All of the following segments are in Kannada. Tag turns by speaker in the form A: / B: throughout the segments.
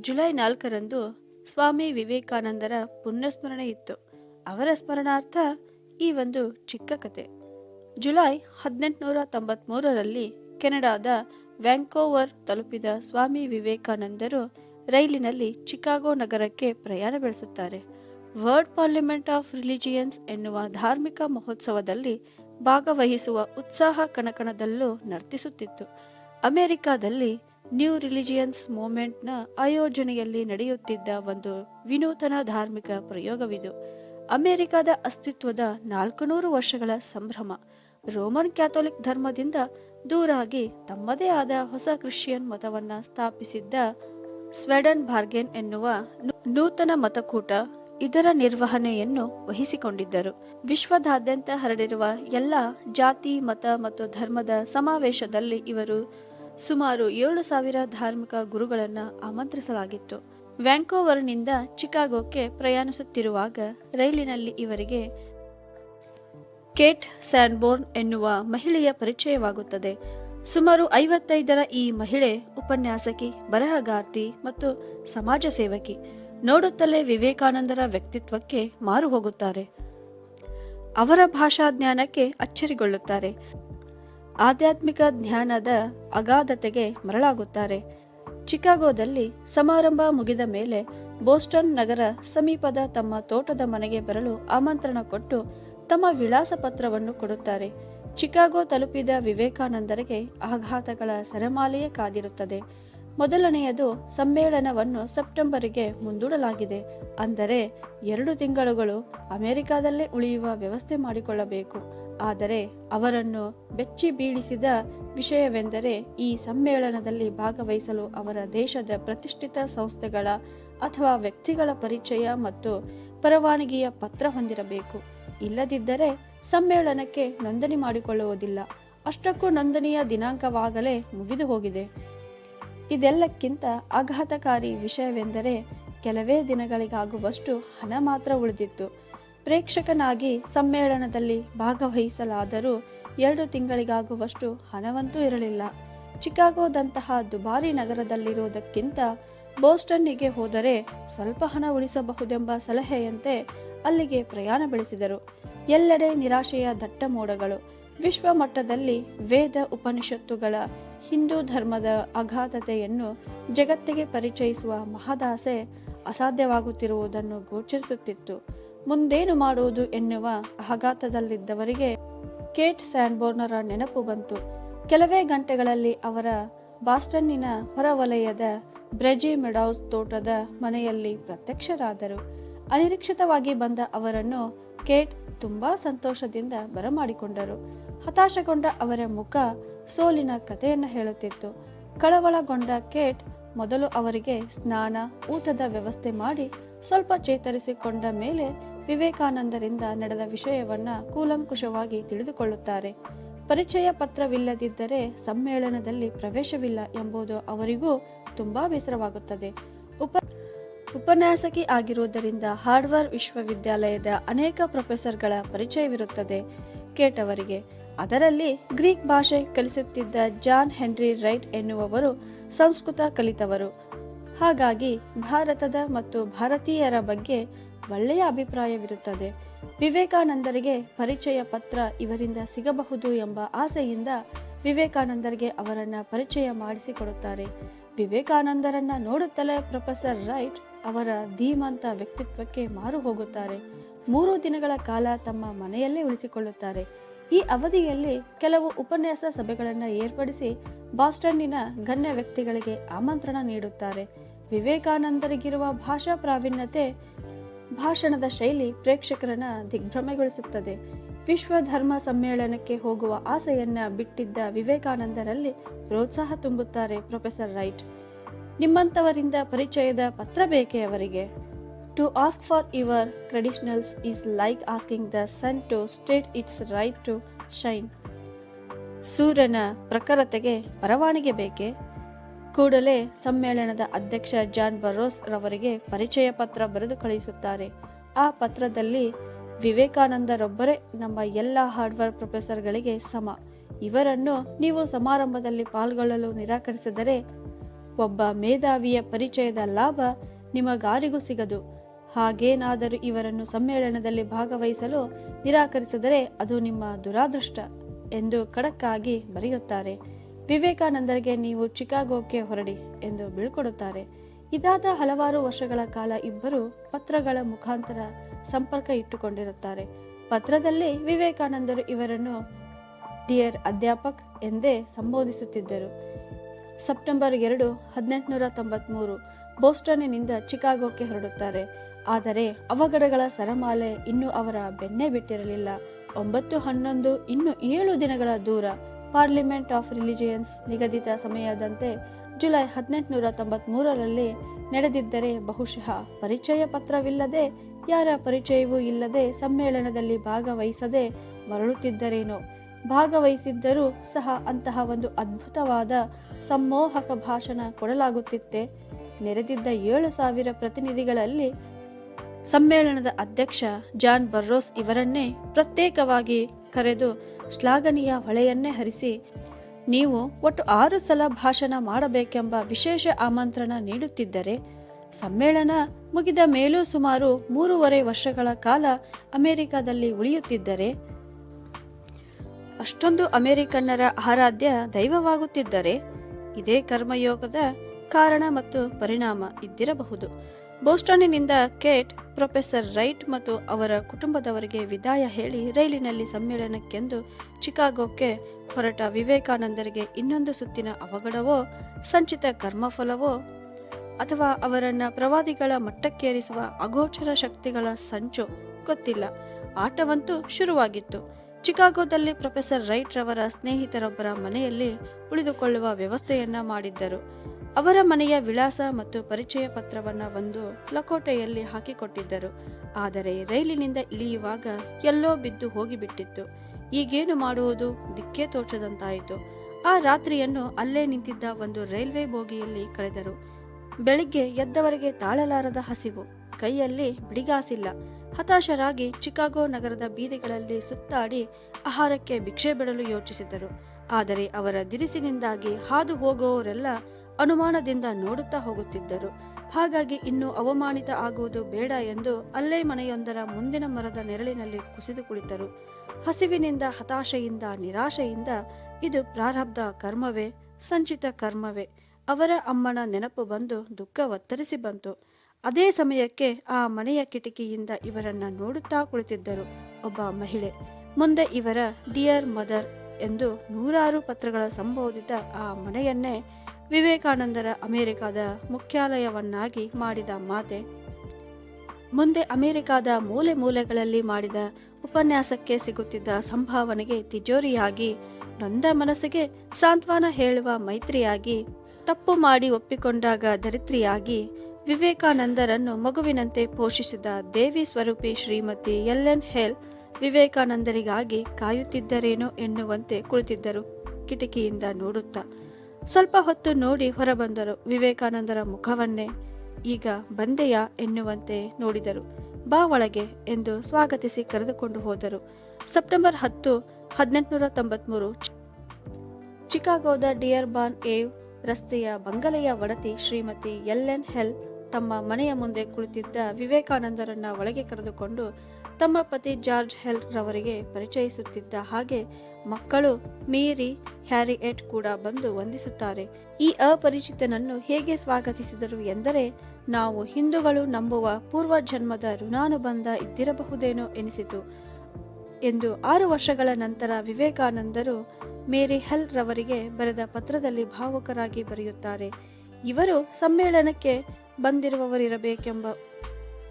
A: ಜುಲೈ ನಾಲ್ಕರಂದು ಸ್ವಾಮಿ ವಿವೇಕಾನಂದರ ಪುಣ್ಯಸ್ಮರಣೆ ಇತ್ತು. ಅವರ ಸ್ಮರಣಾರ್ಥ ಈ ಒಂದು ಚಿಕ್ಕ ಕತೆ. ಜುಲೈ ಹದಿನೆಂಟುನೂರ ತೊಂಬತ್ಮೂರರಲ್ಲಿ ಕೆನಡಾದ ವ್ಯಾಂಕೋವರ್ ತಲುಪಿದ ಸ್ವಾಮಿ ವಿವೇಕಾನಂದರು ರೈಲಿನಲ್ಲಿ ಚಿಕಾಗೋ ನಗರಕ್ಕೆ ಪ್ರಯಾಣ ಬೆಳೆಸುತ್ತಾರೆ. ವರ್ಲ್ಡ್ ಪಾರ್ಲಿಮೆಂಟ್ ಆಫ್ ರಿಲಿಜಿಯನ್ಸ್ ಎನ್ನುವ ಧಾರ್ಮಿಕ ಮಹೋತ್ಸವದಲ್ಲಿ ಭಾಗವಹಿಸುವ ಉತ್ಸಾಹ ಕಣಕಣದಲ್ಲೂ ನರ್ತಿಸುತ್ತಿತ್ತು. ಅಮೆರಿಕಾದಲ್ಲಿ ನ್ಯೂ ರಿಲಿಜಿಯನ್ಸ್ ಮೂವ್ಮೆಂಟ್ನ ಆಯೋಜನೆಯಲ್ಲಿ ನಡೆಯುತ್ತಿದ್ದ ಒಂದು ವಿನೂತನ ಧಾರ್ಮಿಕ ಪ್ರಯೋಗವಿದು. ಅಮೆರಿಕದ ಅಸ್ತಿತ್ವದ ನಾಲ್ಕುನೂರು ವರ್ಷಗಳ ಸಂಭ್ರಮ. ರೋಮನ್ ಕ್ಯಾಥೋಲಿಕ್ ಧರ್ಮದಿಂದ ದೂರಾಗಿ ತಮ್ಮದೇ ಆದ ಹೊಸ ಕ್ರಿಶ್ಚಿಯನ್ ಮತವನ್ನ ಸ್ಥಾಪಿಸಿದ್ದ ಸ್ವೆಡನ್ ಬಾರ್ಗೆನ್ ಎನ್ನುವ ನೂತನ ಮತಕೂಟ ಇದರ ನಿರ್ವಹಣೆಯನ್ನು ವಹಿಸಿಕೊಂಡಿದ್ದರು. ವಿಶ್ವದಾದ್ಯಂತ ಹರಡಿರುವ ಎಲ್ಲ ಜಾತಿ, ಮತ ಮತ್ತು ಧರ್ಮದ ಸಮಾವೇಶದಲ್ಲಿ ಇವರು ಸುಮಾರು ಏಳು ಸಾವಿರ ಧಾರ್ಮಿಕ ಗುರುಗಳನ್ನು ಆಮಂತ್ರಿಸಲಾಗಿತ್ತು. ವ್ಯಾಂಕೋವರ್ನಿಂದ ಚಿಕಾಗೋಕ್ಕೆ ಪ್ರಯಾಣಿಸುತ್ತಿರುವಾಗ ರೈಲಿನಲ್ಲಿ ಇವರಿಗೆ ಕೇಟ್ ಸ್ಯಾನ್ಬೋರ್ನ್ ಎನ್ನುವ ಮಹಿಳೆಯ ಪರಿಚಯವಾಗುತ್ತದೆ. ಸುಮಾರು ಐವತ್ತೈದರ ಈ ಮಹಿಳೆ ಉಪನ್ಯಾಸಕಿ, ಬರಹಗಾರ್ತಿ ಮತ್ತು ಸಮಾಜ ಸೇವಕಿ. ನೋಡುತ್ತಲೇ ವಿವೇಕಾನಂದರ ವ್ಯಕ್ತಿತ್ವಕ್ಕೆ ಮಾರು ಹೋಗುತ್ತಾರೆ ಅವರ ಭಾಷಾ ಜ್ಞಾನಕ್ಕೆ ಅಚ್ಚರಿಗೊಳ್ಳುತ್ತಾರೆ. ಆಧ್ಯಾತ್ಮಿಕ ಜ್ಞಾನದ ಅಗಾಧತೆಗೆ ಮರಳಾಗುತ್ತಾರೆ. ಚಿಕಾಗೋದಲ್ಲಿ ಸಮಾರಂಭ ಮುಗಿದ ಮೇಲೆ ಬೋಸ್ಟನ್ ನಗರ ಸಮೀಪದ ತಮ್ಮ ತೋಟದ ಮನೆಗೆ ಬರಲು ಆಮಂತ್ರಣ ಕೊಟ್ಟು ತಮ್ಮ ವಿಳಾಸ ಪತ್ರವನ್ನು ಕೊಡುತ್ತಾರೆ. ಚಿಕಾಗೋ ತಲುಪಿದ ವಿವೇಕಾನಂದರಿಗೆ ಆಘಾತಗಳ ಸರಮಾಲೆಯೇ ಕಾದಿರುತ್ತದೆ. ಮೊದಲನೆಯದು ಸಮ್ಮೇಳನವನ್ನು ಸೆಪ್ಟೆಂಬರಿಗೆ ಮುಂದೂಡಲಾಗಿದೆ. ಅಂದರೆ ಎರಡು ತಿಂಗಳುಗಳು ಅಮೆರಿಕಾದಲ್ಲೇ ಉಳಿಯುವ ವ್ಯವಸ್ಥೆ ಮಾಡಿಕೊಳ್ಳಬೇಕು. ಆದರೆ ಅವರನ್ನು ಬೆಚ್ಚಿ ಬೀಳಿಸಿದ ವಿಷಯವೆಂದರೆ ಈ ಸಮ್ಮೇಳನದಲ್ಲಿ ಭಾಗವಹಿಸಲು ಅವರ ದೇಶದ ಪ್ರತಿಷ್ಠಿತ ಸಂಸ್ಥೆಗಳ ಅಥವಾ ವ್ಯಕ್ತಿಗಳ ಪರಿಚಯ ಮತ್ತು ಪರವಾನಗಿಯ ಪತ್ರ ಹೊಂದಿರಬೇಕು. ಇಲ್ಲದಿದ್ದರೆ ಸಮ್ಮೇಳನಕ್ಕೆ ನೋಂದಣಿ ಮಾಡಿಕೊಳ್ಳುವುದಿಲ್ಲ. ಅಷ್ಟಕ್ಕೂ ನೋಂದಣಿಯ ದಿನಾಂಕವಾಗಲೇ ಮುಗಿದು ಹೋಗಿದೆ. ಇದೆಲ್ಲಕ್ಕಿಂತ ಆಘಾತಕಾರಿ ವಿಷಯವೆಂದರೆ ಕೆಲವೇ ದಿನಗಳಿಗಾಗುವಷ್ಟು ಹಣ ಮಾತ್ರ ಉಳಿದಿತ್ತು. ಪ್ರೇಕ್ಷಕನಾಗಿ ಸಮ್ಮೇಳನದಲ್ಲಿ ಭಾಗವಹಿಸಲಾದರೂ ಎರಡು ತಿಂಗಳಿಗಾಗುವಷ್ಟು ಹಣವಂತೂ ಇರಲಿಲ್ಲ. ಚಿಕಾಗೋದಂತಹ ದುಬಾರಿ ನಗರದಲ್ಲಿರುವುದಕ್ಕಿಂತ ಬೋಸ್ಟನ್ನಿಗೆ ಹೋದರೆ ಸ್ವಲ್ಪ ಹಣ ಉಳಿಸಬಹುದೆಂಬ ಸಲಹೆಯಂತೆ ಅಲ್ಲಿಗೆ ಪ್ರಯಾಣ ಬೆಳೆಸಿದರು. ಎಲ್ಲೆಡೆ ನಿರಾಶೆಯ ದಟ್ಟ ಮೋಡಗಳು. ವಿಶ್ವ ಮಟ್ಟದಲ್ಲಿ ವೇದ ಉಪನಿಷತ್ತುಗಳ ಹಿಂದೂ ಧರ್ಮದ ಅಗಾಧತೆಯನ್ನು ಜಗತ್ತಿಗೆ ಪರಿಚಯಿಸುವ ಮಹದಾಸೆ ಅಸಾಧ್ಯವಾಗುತ್ತಿರುವುದನ್ನು ಗೋಚರಿಸುತ್ತಿತ್ತು. ಮುಂದೇನು ಮಾಡುವುದು ಎನ್ನುವ ಆಘಾತದಲ್ಲಿದ್ದವರಿಗೆ ಕೇಟ್ ಸ್ಯಾಂಡ್ಬೋರ್ನರ ನೆನಪು ಬಂತು. ಕೆಲವೇ ಗಂಟೆಗಳಲ್ಲಿ ಅವರ ಬಾಸ್ಟನ್ನಿನ ಹೊರವಲಯದ ಬ್ರೆಜಿ ಮೆಡೌಸ್ ತೋಟದ ಮನೆಯಲ್ಲಿ ಪ್ರತ್ಯಕ್ಷರಾದರು. ಅನಿರೀಕ್ಷಿತವಾಗಿ ಬಂದ ಅವರನ್ನು ಕೇಟ್ ತುಂಬಾ ಸಂತೋಷದಿಂದ ಬರಮಾಡಿಕೊಂಡರು. ಹತಾಶಗೊಂಡ ಅವರ ಮುಖ ಸೋಲಿನ ಕಥೆಯನ್ನು ಹೇಳುತ್ತಿತ್ತು. ಕಳವಳಗೊಂಡ ಕೇಟ್ ಮೊದಲು ಅವರಿಗೆ ಸ್ನಾನ, ಊಟದ ವ್ಯವಸ್ಥೆ ಮಾಡಿ ಸ್ವಲ್ಪ ಚೇತರಿಸಿಕೊಂಡ ಮೇಲೆ ವಿವೇಕಾನಂದರಿಂದ ನಡೆದ ವಿಷಯವನ್ನ ಕೂಲಂಕುಷವಾಗಿ ತಿಳಿದುಕೊಳ್ಳುತ್ತಾರೆ. ಪರಿಚಯ ಪತ್ರವಿಲ್ಲದಿದ್ದರೆ ಸಮ್ಮೇಳನದಲ್ಲಿ ಪ್ರವೇಶವಿಲ್ಲ ಎಂಬುದು ಅವರಿಗೂ ತುಂಬಾ ಬೇಸರವಾಗುತ್ತದೆ. ಉಪ, ಉಪನ್ಯಾಸಕಿ ಆಗಿರುವುದರಿಂದ ಹಾರ್ಡ್ವರ್ ವಿಶ್ವವಿದ್ಯಾಲಯದ ಅನೇಕ ಪ್ರೊಫೆಸರ್ಗಳ ಪರಿಚಯವಿರುತ್ತದೆ. ಕೇಟ್ ಅವರಿಗೆ ಅದರಲ್ಲಿ ಗ್ರೀಕ್ ಭಾಷೆ ಕಲಿಸುತ್ತಿದ್ದ ಜಾನ್ ಹೆನ್ರಿ ರೈಟ್ ಎನ್ನುವವರು ಸಂಸ್ಕೃತ ಕಲಿತವರು. ಹಾಗಾಗಿ ಭಾರತದ ಮತ್ತು ಭಾರತೀಯರ ಬಗ್ಗೆ ಒಳ್ಳೆಯ ಅಭಿಪ್ರಾಯವಿರುತ್ತದೆ. ವಿವೇಕಾನಂದರಿಗೆ ಪರಿಚಯ ಪತ್ರ ಇವರಿಂದ ಸಿಗಬಹುದು ಎಂಬ ಆಸೆಯಿಂದ ವಿವೇಕಾನಂದರಿಗೆ ಅವರನ್ನು ಪರಿಚಯ ಮಾಡಿಸಿಕೊಡುತ್ತಾರೆ. ವಿವೇಕಾನಂದರನ್ನ ನೋಡುತ್ತಲೇ ಪ್ರೊಫೆಸರ್ ರೈಟ್ ಅವರ ಧೀಮಂತ ವ್ಯಕ್ತಿತ್ವಕ್ಕೆ ಮಾರು ಹೋಗುತ್ತಾರೆ. ಮೂರು ದಿನಗಳ ಕಾಲ ತಮ್ಮ ಮನೆಯಲ್ಲೇ ಉಳಿಸಿಕೊಳ್ಳುತ್ತಾರೆ. ಈ ಅವಧಿಯಲ್ಲಿ ಕೆಲವು ಉಪನ್ಯಾಸ ಸಭೆಗಳನ್ನು ಏರ್ಪಡಿಸಿ ಬಾಸ್ಟನ್ನಿನ ಗಣ್ಯ ವ್ಯಕ್ತಿಗಳಿಗೆ ಆಮಂತ್ರಣ ನೀಡುತ್ತಾರೆ. ವಿವೇಕಾನಂದರಿಗಿರುವ ಭಾಷಾ ಪ್ರಾವೀಣ್ಯತೆ ಭಾಷಣದ ಶೈಲಿ ಪ್ರೇಕ್ಷಕರನ್ನ ದಿಗ್ಭ್ರಮೆಗೊಳಿಸುತ್ತದೆ. ವಿಶ್ವ ಧರ್ಮ ಸಮ್ಮೇಳನಕ್ಕೆ ಹೋಗುವ ಆಸೆಯನ್ನ ಬಿಟ್ಟಿದ್ದ ವಿವೇಕಾನಂದರಲ್ಲಿ ಪ್ರೋತ್ಸಾಹ ತುಂಬುತ್ತಾರೆ ಪ್ರೊಫೆಸರ್ ರೈಟ್. ನಿಮ್ಮಂತವರಿಂದ ಪರಿಚಯದ ಪತ್ರ ಬೇಕೇ ಅವರಿಗೆ? To ask for your traditionals is like asking the sun to state its right to shine ಸೂರ್ಯನ ಪ್ರಖರತೆಗೆ ಪರವಾನಿಗೆ ಬೇಕೆ? ಕೂಡಲೇ ಸಮ್ಮೇಳನದ ಅಧ್ಯಕ್ಷ ಜಾನ್ ಬರೋಸ್ ರವರಿಗೆ ಪರಿಚಯ ಪತ್ರ ಬರೆದು ಕಳುಹಿಸುತ್ತಾರೆ. ಆ ಪತ್ರದಲ್ಲಿ, ವಿವೇಕಾನಂದರೊಬ್ಬರೇ ನಮ್ಮ ಎಲ್ಲ ಹಾರ್ಡ್ವೇರ್ ಪ್ರೊಫೆಸರ್ಗಳಿಗೆ ಸಮ. ಇವರನ್ನು ನೀವು ಸಮಾರಂಭದಲ್ಲಿ ಪಾಲ್ಗೊಳ್ಳಲು ನಿರಾಕರಿಸಿದರೆ, ಒಬ್ಬ ಮೇಧಾವಿಯ ಪರಿಚಯದ ಲಾಭ ನಿಮಗಾರಿಗೂ ಸಿಗದು. ಹಾಗೇನಾದರೂ ಇವರನ್ನು ಸಮ್ಮೇಳನದಲ್ಲಿ ಭಾಗವಹಿಸಲು ನಿರಾಕರಿಸಿದರೆ ಅದು ನಿಮ್ಮ ದುರಾದೃಷ್ಟ ಎಂದು ಖಡಕ್ಕಾಗಿ ಬರೆಯುತ್ತಾರೆ. ವಿವೇಕಾನಂದರಿಗೆ ನೀವು ಚಿಕಾಗೋಕ್ಕೆ ಹೊರಡಿ ಎಂದು ಬೀಳ್ಕೊಡುತ್ತಾರೆ. ಇದಾದ ಹಲವಾರು ವರ್ಷಗಳ ಕಾಲ ಇಬ್ಬರು ಪತ್ರಗಳ ಮುಖಾಂತರ ಸಂಪರ್ಕ ಇಟ್ಟುಕೊಂಡಿರುತ್ತಾರೆ. ಪತ್ರದಲ್ಲಿ ವಿವೇಕಾನಂದರು ಇವರನ್ನು, ಡಿಯರ್ ಅಧ್ಯಾಪಕ್ ಎಂದೇ ಸಂಬೋಧಿಸುತ್ತಿದ್ದರು. ಸೆಪ್ಟೆಂಬರ್ ಎರಡು, ಹದಿನೆಂಟುನೂರ ತೊಂಬತ್ಮೂರು, ಬೋಸ್ಟನ್ನಿನಿಂದ ಚಿಕಾಗೋಕ್ಕೆ ಹೊರಡುತ್ತಾರೆ. ಆದರೆ ಅವಘಡಗಳ ಸರಮಾಲೆ ಇನ್ನೂ ಅವರ ಬೆನ್ನೆ ಬಿಟ್ಟಿರಲಿಲ್ಲ. ಒಂಬತ್ತು ಹನ್ನೊಂದು, ಇನ್ನು ಏಳು ದಿನಗಳ ದೂರ ಪಾರ್ಲಿಮೆಂಟ್ ಆಫ್ ರಿಲಿಜಿಯನ್ಸ್ ನಿಗದಿತ ಸಮಯದಂತೆ ಜುಲೈ ಹದಿನೆಂಟುನೂರ ತೊಂಬತ್ಮೂರರಲ್ಲಿ ನಡೆದಿದ್ದರೆ ಬಹುಶಃ ಪರಿಚಯ ಪತ್ರವಿಲ್ಲದೆ, ಯಾರ ಪರಿಚಯವೂ ಇಲ್ಲದೆ ಸಮ್ಮೇಳನದಲ್ಲಿ ಭಾಗವಹಿಸದೆ ಮರಳುತ್ತಿದ್ದರೇನೋ. ಭಾಗವಹಿಸಿದ್ದರೂ ಸಹ ಅಂತಹ ಒಂದು ಅದ್ಭುತವಾದ ಸಮ್ಮೋಹಕ ಭಾಷಣ ಕೊಡಲಾಗುತ್ತಿತ್ತೆ. ನೆರೆದಿದ್ದ ಏಳು ಸಾವಿರ ಪ್ರತಿನಿಧಿಗಳಲ್ಲಿ ಸಮ್ಮೇಳನದ ಅಧ್ಯಕ್ಷ ಜಾನ್ ಬರ್ರೋಸ್ ಇವರನ್ನೇ ಪ್ರತ್ಯೇಕವಾಗಿ ಕರೆದು ಶ್ಲಾಘನೀಯ ಹೊಳೆಯನ್ನೇ ಹರಿಸಿ, ನೀವು ಒಟ್ಟು ಆರು ಸಲ ಭಾಷಣ ಮಾಡಬೇಕೆಂಬ ವಿಶೇಷ ಆಮಂತ್ರಣ ನೀಡುತ್ತಿದ್ದರೆ, ಸಮ್ಮೇಳನ ಮುಗಿದ ಮೇಲೂ ಸುಮಾರು ಮೂರುವರೆ ವರ್ಷಗಳ ಕಾಲ ಅಮೆರಿಕದಲ್ಲಿ ಉಳಿಯುತ್ತಿದ್ದರೆ, ಅಷ್ಟೊಂದು ಅಮೆರಿಕನ್ನರ ಆರಾಧ್ಯ ದೈವವಾಗುತ್ತಿದ್ದರೆ, ಇದೇ ಕರ್ಮಯೋಗದ ಕಾರಣ ಮತ್ತು ಪರಿಣಾಮ ಇದ್ದಿರಬಹುದು. ಬೋಸ್ಟನ್ನಿನಿಂದ ಕೇಟ್, ಪ್ರೊಫೆಸರ್ ರೈಟ್ ಮತ್ತು ಅವರ ಕುಟುಂಬದವರಿಗೆ ವಿದಾಯ ಹೇಳಿ ರೈಲಿನಲ್ಲಿ ಸಮ್ಮೇಳನಕ್ಕೆಂದು ಚಿಕಾಗೋಕ್ಕೆ ಹೊರಟ ವಿವೇಕಾನಂದರಿಗೆ ಇನ್ನೊಂದು ಸುತ್ತಿನ ಅವಘಡವೋ, ಸಂಚಿತ ಕರ್ಮಫಲವೋ, ಅಥವಾ ಅವರನ್ನು ಪ್ರವಾದಿಗಳ ಮಟ್ಟಕ್ಕೇರಿಸುವ ಅಗೋಚರ ಶಕ್ತಿಗಳ ಸಂಚು, ಗೊತ್ತಿಲ್ಲ. ಆಟವಂತೂ ಶುರುವಾಗಿತ್ತು. ಚಿಕಾಗೋದಲ್ಲಿ ಪ್ರೊಫೆಸರ್ ರೈಟ್ ರವರ ಸ್ನೇಹಿತರೊಬ್ಬರ ಮನೆಯಲ್ಲಿ ಉಳಿದುಕೊಳ್ಳುವ ವ್ಯವಸ್ಥೆಯನ್ನ ಮಾಡಿದ್ದರು. ಅವರ ಮನೆಯ ವಿಳಾಸ ಮತ್ತು ಪರಿಚಯ ಪತ್ರವನ್ನ ಒಂದು ಲಕೋಟೆಯಲ್ಲಿ ಹಾಕಿಕೊಟ್ಟಿದ್ದರು. ಆದರೆ ರೈಲಿನಿಂದ ಇಳಿಯುವಾಗ ಎಲ್ಲೋ ಬಿದ್ದು ಹೋಗಿಬಿಟ್ಟಿತ್ತು. ಈಗೇನು ಮಾಡುವುದು? ದಿಕ್ಕೇ ತೋಚದಂತಾಯಿತು. ಆ ರಾತ್ರಿಯನ್ನು ಅಲ್ಲೇ ನಿಂತಿದ್ದ ಒಂದು ರೈಲ್ವೆ ಬೋಗಿಯಲ್ಲಿ ಕಳೆದರು. ಬೆಳಿಗ್ಗೆ ಎದ್ದವರಿಗೆ ತಾಳಲಾರದ ಹಸಿವು. ಕೈಯಲ್ಲಿ ಬಿಡಿಗಾಸಿಲ್ಲ. ಹತಾಶರಾಗಿ ಚಿಕಾಗೋ ನಗರದ ಬೀದಿಗಳಲ್ಲಿ ಸುತ್ತಾಡಿ ಆಹಾರಕ್ಕೆ ಭಿಕ್ಷೆ ಬಿಡಲು ಯೋಚಿಸಿದರು ಆದರೆ ಅವರ ದಿರಿಸಿನಿಂದಾಗಿ ಹಾದು ಹೋಗುವವರೆಲ್ಲ ಅನುಮಾನದಿಂದ ನೋಡುತ್ತಾ ಹೋಗುತ್ತಿದ್ದರು. ಹಾಗಾಗಿ ಇನ್ನು ಅವಮಾನಿತ ಆಗುವುದು ಬೇಡ ಎಂದು ಅಲ್ಲೇ ಮನೆಯೊಂದರ ಮುಂದಿನ ಮರದ ನೆರಳಿನಲ್ಲಿ ಕುಸಿದು ಕುಳಿತರು. ಹಸಿವಿನಿಂದ, ಹತಾಶೆಯಿಂದ, ನಿರಾಶೆಯಿಂದ ಇದು ಪ್ರಾರಬ್ಧ ಕರ್ಮವೇ, ಸಂಚಿತ ಕರ್ಮವೇ. ಅವರ ಅಮ್ಮನ ನೆನಪು ಬಂದು ದುಃಖ ಒತ್ತರಿಸಿ ಬಂತು. ಅದೇ ಸಮಯಕ್ಕೆ ಆ ಮನೆಯ ಕಿಟಕಿಯಿಂದ ಇವರನ್ನ ನೋಡುತ್ತಾ ಕುಳಿತಿದ್ದರು ಒಬ್ಬ ಮಹಿಳೆ. ಮುಂದೆ ಇವರ ಡಿಯರ್ ಮದರ್ ಎಂದು ನೂರಾರು ಪತ್ರಗಳ ಸಂಬೋಧಿತ ಆ ಮನೆಯನ್ನೇ ವಿವೇಕಾನಂದರ ಅಮೆರಿಕದ ಮುಖ್ಯಾಲಯವನ್ನಾಗಿ ಮಾಡಿದ ಮಾತೆ, ಮುಂದೆ ಅಮೆರಿಕದ ಮೂಲೆ ಮೂಲೆಗಳಲ್ಲಿ ಮಾಡಿದ ಉಪನ್ಯಾಸಕ್ಕೆ ಸಿಗುತ್ತಿದ್ದ ಸಂಭಾವನೆಗೆ ತಿಜೋರಿಯಾಗಿ ನೊಂದ ಮನಸ್ಸಿಗೆ ಸಾಂತ್ವನ ಹೇಳುವ ಮೈತ್ರಿಯಾಗಿ, ತಪ್ಪು ಮಾಡಿ ಒಪ್ಪಿಕೊಂಡಾಗ ಧರಿತ್ರಿಯಾಗಿ ವಿವೇಕಾನಂದರನ್ನು ಮಗುವಿನಂತೆ ಪೋಷಿಸಿದ ದೇವಿ ಸ್ವರೂಪಿ ಶ್ರೀಮತಿ ಎಲ್ ಎನ್ ಹೆಲ್ ವಿವೇಕಾನಂದರಿಗಾಗಿ ಕಾಯುತ್ತಿದ್ದರೇನೋ ಎನ್ನುವಂತೆ ಕುಳಿತಿದ್ದರು, ಕಿಟಕಿಯಿಂದ ನೋಡುತ್ತಾ. ಸ್ವಲ್ಪ ಹೊತ್ತು ನೋಡಿ ಹೊರಬಂದರು ವಿವೇಕಾನಂದರ ಮುಖವನ್ನೇ. ಈಗ ಬಂದೆಯ ಎನ್ನುವಂತೆ ನೋಡಿದರು. ಬಾ ಒಳಗೆ ಎಂದು ಸ್ವಾಗತಿಸಿ ಕರೆದುಕೊಂಡು ಹೋದರು. ಸೆಪ್ಟೆಂಬರ್ ಹತ್ತು, ಹದಿನೆಂಟುನೂರ ತೊಂಬತ್ಮೂರು. ಚಿಕಾಗೋದ ಡಿಯರ್ ಬಾನ್ ಏವ್ ರಸ್ತೆಯ ಬಂಗಲೆಯ ಒಡತಿ ಶ್ರೀಮತಿ ಎಲ್ ಎನ್ ಹೆಲ್ ತಮ್ಮ ಮನೆಯ ಮುಂದೆ ಕುಳಿತಿದ್ದ ವಿವೇಕಾನಂದರನ್ನ ಒಳಗೆ ಕರೆದುಕೊಂಡು ತಮ್ಮ ಪತಿ ಜಾರ್ಜ್ ಹೆಲ್ ರವರಿಗೆ ಪರಿಚಯಿಸುತ್ತಿದ್ದ ಹಾಗೆ ಮಕ್ಕಳು ಮೇರಿ, ಹ್ಯಾರಿಯೆಟ್ ಕೂಡ ಬಂದು ವಂದಿಸುತ್ತಾರೆ. ಈ ಅಪರಿಚಿತನನ್ನು ಹೇಗೆ ಸ್ವಾಗತಿಸಿದರು ಎಂದರೆ, ನಾವು ಹಿಂದೂಗಳು ನಂಬುವ ಪೂರ್ವ ಜನ್ಮದ ಋಣಾನುಬಂಧ ಇದ್ದಿರಬಹುದೇನೋ ಎನಿಸಿತು ಎಂದು ಆರು ವರ್ಷಗಳ ನಂತರ ವಿವೇಕಾನಂದರು ಮೇರಿ ಹೆಲ್ ರವರಿಗೆ ಬರೆದ ಪತ್ರದಲ್ಲಿ ಭಾವುಕರಾಗಿ ಬರೆಯುತ್ತಾರೆ. ಇವರು ಸಮ್ಮೇಳನಕ್ಕೆ ಬಂದಿರುವವರಿರಬೇಕೆಂಬ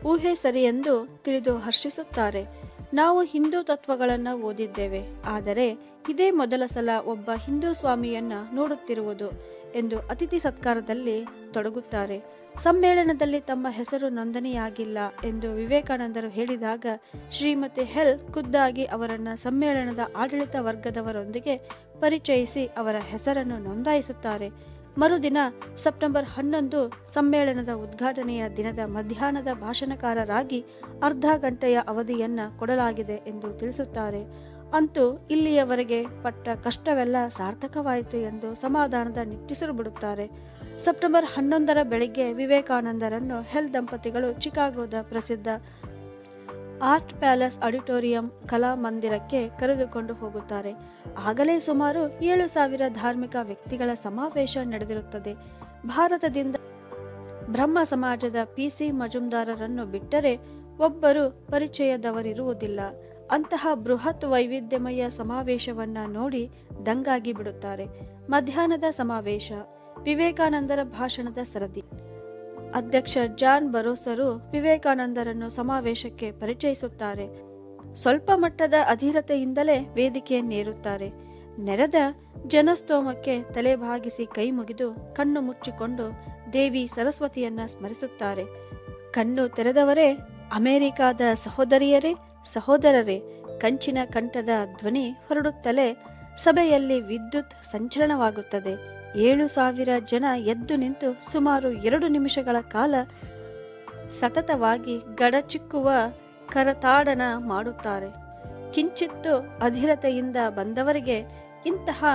A: ಊಹೆ ಸರಿಯೆಂದು ತಿಳಿದು ಹರ್ಷಿಸುತ್ತಾರೆ. ನಾವು ಹಿಂದೂ ತತ್ವಗಳನ್ನು ಓದಿದ್ದೇವೆ, ಆದರೆ ಇದೇ ಮೊದಲ ಸಲ ಒಬ್ಬ ಹಿಂದೂ ಸ್ವಾಮಿಯನ್ನ ನೋಡುತ್ತಿರುವುದು ಎಂದು ಅತಿಥಿ ಸತ್ಕಾರದಲ್ಲಿ ತೊಡಗುತ್ತಾರೆ. ಸಮ್ಮೇಳನದಲ್ಲಿ ತಮ್ಮ ಹೆಸರು ನೋಂದಣಿಯಾಗಿಲ್ಲ ಎಂದು ವಿವೇಕಾನಂದರು ಹೇಳಿದಾಗ ಶ್ರೀಮತಿ ಹೆಲ್ ಖುದ್ದಾಗಿ ಅವರನ್ನು ಸಮ್ಮೇಳನದ ಆಡಳಿತ ವರ್ಗದವರೊಂದಿಗೆ ಪರಿಚಯಿಸಿ ಅವರ ಹೆಸರನ್ನು ನೋಂದಾಯಿಸುತ್ತಾರೆ. ಮರುದಿನ ಸೆಪ್ಟೆಂಬರ್ ಹನ್ನೊಂದು ಸಮ್ಮೇಳನದ ಉದ್ಘಾಟನೆಯ ದಿನದ ಮಧ್ಯಾಹ್ನದ ಭಾಷಣಕಾರರಾಗಿ ಅರ್ಧ ಗಂಟೆಯ ಅವಧಿಯನ್ನ ಕೊಡಲಾಗಿದೆ ಎಂದು ತಿಳಿಸುತ್ತಾರೆ. ಅಂತೂ ಇಲ್ಲಿಯವರೆಗೆ ಪಟ್ಟ ಕಷ್ಟವೆಲ್ಲ ಸಾರ್ಥಕವಾಯಿತು ಎಂದು ಸಮಾಧಾನದ ನಿಟ್ಟುಸಿರು ಬಿಡುತ್ತಾರೆ. ಸೆಪ್ಟೆಂಬರ್ ಹನ್ನೊಂದರ ಬೆಳಿಗ್ಗೆ ವಿವೇಕಾನಂದರನ್ನು ಹೆಲ್ ದಂಪತಿಗಳು ಚಿಕಾಗೋದ ಪ್ರಸಿದ್ಧ ಆರ್ಟ್ ಪ್ಯಾಲೇಸ್ ಆಡಿಟೋರಿಯಂ ಕಲಾ ಮಂದಿರಕ್ಕೆ ಕರೆದುಕೊಂಡು ಹೋಗುತ್ತಾರೆ. ಆಗಲೇ ಸುಮಾರು ಏಳು ಸಾವಿರ ಧಾರ್ಮಿಕ ವ್ಯಕ್ತಿಗಳ ಸಮಾವೇಶ ನಡೆದಿರುತ್ತದೆ. ಭಾರತದಿಂದ ಬ್ರಹ್ಮ ಸಮಾಜದ ಪಿಸಿ ಮಜುಮ್ದಾರರನ್ನು ಬಿಟ್ಟರೆ ಒಬ್ಬರು ಪರಿಚಯದವರಿರುವುದಿಲ್ಲ. ಅಂತಹ ಬೃಹತ್ ವೈವಿಧ್ಯಮಯ ಸಮಾವೇಶವನ್ನ ನೋಡಿ ದಂಗಾಗಿ ಬಿಡುತ್ತಾರೆ. ಮಧ್ಯಾಹ್ನದ ಸಮಾವೇಶ. ವಿವೇಕಾನಂದರ ಭಾಷಣದ ಸರದಿ. ಅಧ್ಯಕ್ಷ ಜಾನ್ ಬರೋಸರು ವಿವೇಕಾನಂದರನ್ನು ಸಮಾವೇಶಕ್ಕೆ ಪರಿಚಯಿಸುತ್ತಾರೆ. ಸ್ವಲ್ಪ ಮಟ್ಟದ ಅಧೀರತೆಯಿಂದಲೇ ವೇದಿಕೆಯನ್ನೇರುತ್ತಾರೆ ನೆರೆದ ಜನಸ್ತೋಮಕ್ಕೆ ತಲೆಬಾಗಿಸಿ ಕೈ ಮುಗಿದು ಕಣ್ಣು ಮುಚ್ಚಿಕೊಂಡು ದೇವಿ ಸರಸ್ವತಿಯನ್ನ ಸ್ಮರಿಸುತ್ತಾರೆ. ಕಣ್ಣು ತೆರೆದವರೇ, ಅಮೆರಿಕಾದ ಸಹೋದರಿಯರೇ, ಸಹೋದರರೇ, ಕಂಚಿನ ಕಂಠದ ಧ್ವನಿ ಹೊರಡುತ್ತಲೇ ಸಭೆಯಲ್ಲಿ ವಿದ್ಯುತ್ ಸಂಚಲನವಾಗುತ್ತದೆ. ಏಳು ಸಾವಿರ ಜನ ಎದ್ದು ನಿಂತು ಸುಮಾರು ಎರಡು ನಿಮಿಷಗಳ ಕಾಲ ಸತತವಾಗಿ ಗಡಚಿಕ್ಕುವ ಕರತಾಡನ ಮಾಡುತ್ತಾರೆ. ಕಿಂಚಿತ್ತು ಅಧಿರತೆಯಿಂದ ಬಂದವರಿಗೆ ಇಂತಹ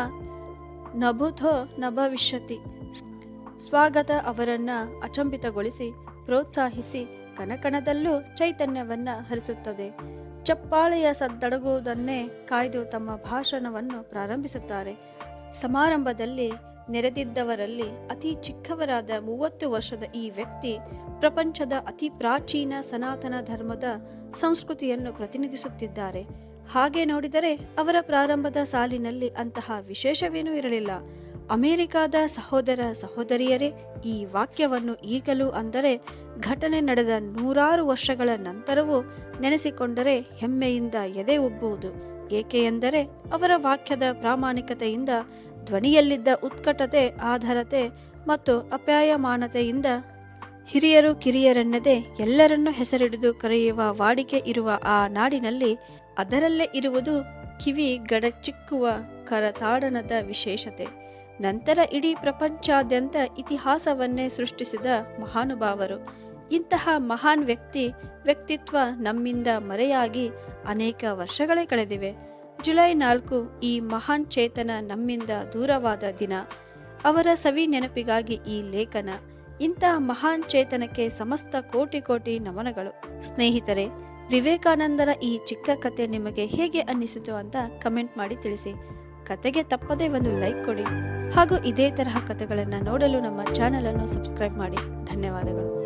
A: ನಭುಥೋ ನಭವಿಷ್ಯತಿ. ಸ್ವಾಗತ ಅವರನ್ನ ಅಚಂಬಿತಗೊಳಿಸಿ, ಪ್ರೋತ್ಸಾಹಿಸಿ ಕಣಕಣದಲ್ಲೂ ಚೈತನ್ಯವನ್ನ ಹರಿಸುತ್ತದೆ. ಚಪ್ಪಾಳೆಯ ಸದ್ದಡಗುವುದನ್ನೇ ಕಾಯ್ದು ತಮ್ಮ ಭಾಷಣವನ್ನು ಪ್ರಾರಂಭಿಸುತ್ತಾರೆ. ಸಮಾರಂಭದಲ್ಲಿ ನೆರೆದಿದ್ದವರಲ್ಲಿ ಅತಿ ಚಿಕ್ಕವರಾದ ಮೂವತ್ತು ವರ್ಷದ ಈ ವ್ಯಕ್ತಿ ಪ್ರಪಂಚದ ಅತಿ ಪ್ರಾಚೀನ ಸನಾತನ ಧರ್ಮದ ಸಂಸ್ಕೃತಿಯನ್ನು ಪ್ರತಿನಿಧಿಸುತ್ತಿದ್ದಾರೆ. ಹಾಗೆ ನೋಡಿದರೆ ಅವರ ಪ್ರಾರಂಭದ ಸಾಲಿನಲ್ಲಿ ಅಂತಹ ವಿಶೇಷವೇನೂ ಇರಲಿಲ್ಲ. ಅಮೆರಿಕಾದ ಸಹೋದರ ಸಹೋದರಿಯರೇ, ಈ ವಾಕ್ಯವನ್ನು ಈಗಲೂ ಅಂದರೆ ಘಟನೆ ನಡೆದ ನೂರಾರು ವರ್ಷಗಳ ನಂತರವೂ ನೆನೆಸಿಕೊಂಡರೆ ಹೆಮ್ಮೆಯಿಂದ ಎದೆ ಉಬ್ಬುವುದು ಏಕೆ ಎಂದರೆ ಅವರ ವಾಕ್ಯದ ಪ್ರಾಮಾಣಿಕತೆಯಿಂದ ಧ್ವನಿಯಲ್ಲಿದ್ದ ಉತ್ಕಟತೆ, ಆಧಾರತೆ ಮತ್ತು ಅಪಾಯಮಾನತೆಯಿಂದ ಹಿರಿಯರು ಕಿರಿಯರೆನ್ನದೆ ಎಲ್ಲರನ್ನು ಹೆಸರಿಡಿದು ಕರೆಯುವ ವಾಡಿಕೆ ಇರುವ ಆ ನಾಡಿನಲ್ಲಿ ಅದರಲ್ಲೇ ಇರುವುದು ಕಿವಿ ಗಡಚಿಕ್ಕುವ ಕರತಾಡನದ ವಿಶೇಷತೆ. ನಂತರ ಇಡೀ ಪ್ರಪಂಚಾದ್ಯಂತ ಇತಿಹಾಸವನ್ನೇ ಸೃಷ್ಟಿಸಿದ ಮಹಾನುಭಾವರು. ಇಂತಹ ಮಹಾನ್ ವ್ಯಕ್ತಿ ವ್ಯಕ್ತಿತ್ವ ನಮ್ಮಿಂದ ಮರೆಯಾಗಿ ಅನೇಕ ವರ್ಷಗಳೇ ಕಳೆದಿವೆ. ಜುಲೈ ನಾಲ್ಕು ಈ ಮಹಾನ್ ಚೇತನ ನಮ್ಮಿಂದ ದೂರವಾದ ದಿನ. ಅವರ ಸವಿ ನೆನಪಿಗಾಗಿ ಈ ಲೇಖನ. ಇಂಥ ಮಹಾನ್ ಚೇತನಕ್ಕೆ ಸಮಸ್ತ ಕೋಟಿ ಕೋಟಿ ನಮನಗಳು. ಸ್ನೇಹಿತರೆ, ವಿವೇಕಾನಂದರ ಈ ಚಿಕ್ಕ ಕತೆ ನಿಮಗೆ ಹೇಗೆ ಅನ್ನಿಸಿತು ಅಂತ ಕಮೆಂಟ್ ಮಾಡಿ ತಿಳಿಸಿ. ಕತೆಗೆ ತಪ್ಪದೇ ಒಂದು ಲೈಕ್ ಕೊಡಿ. ಹಾಗೂ ಇದೇ ತರಹ ಕತೆಗಳನ್ನು ನೋಡಲು ನಮ್ಮ ಚಾನಲನ್ನು ಸಬ್ಸ್ಕ್ರೈಬ್ ಮಾಡಿ. ಧನ್ಯವಾದಗಳು.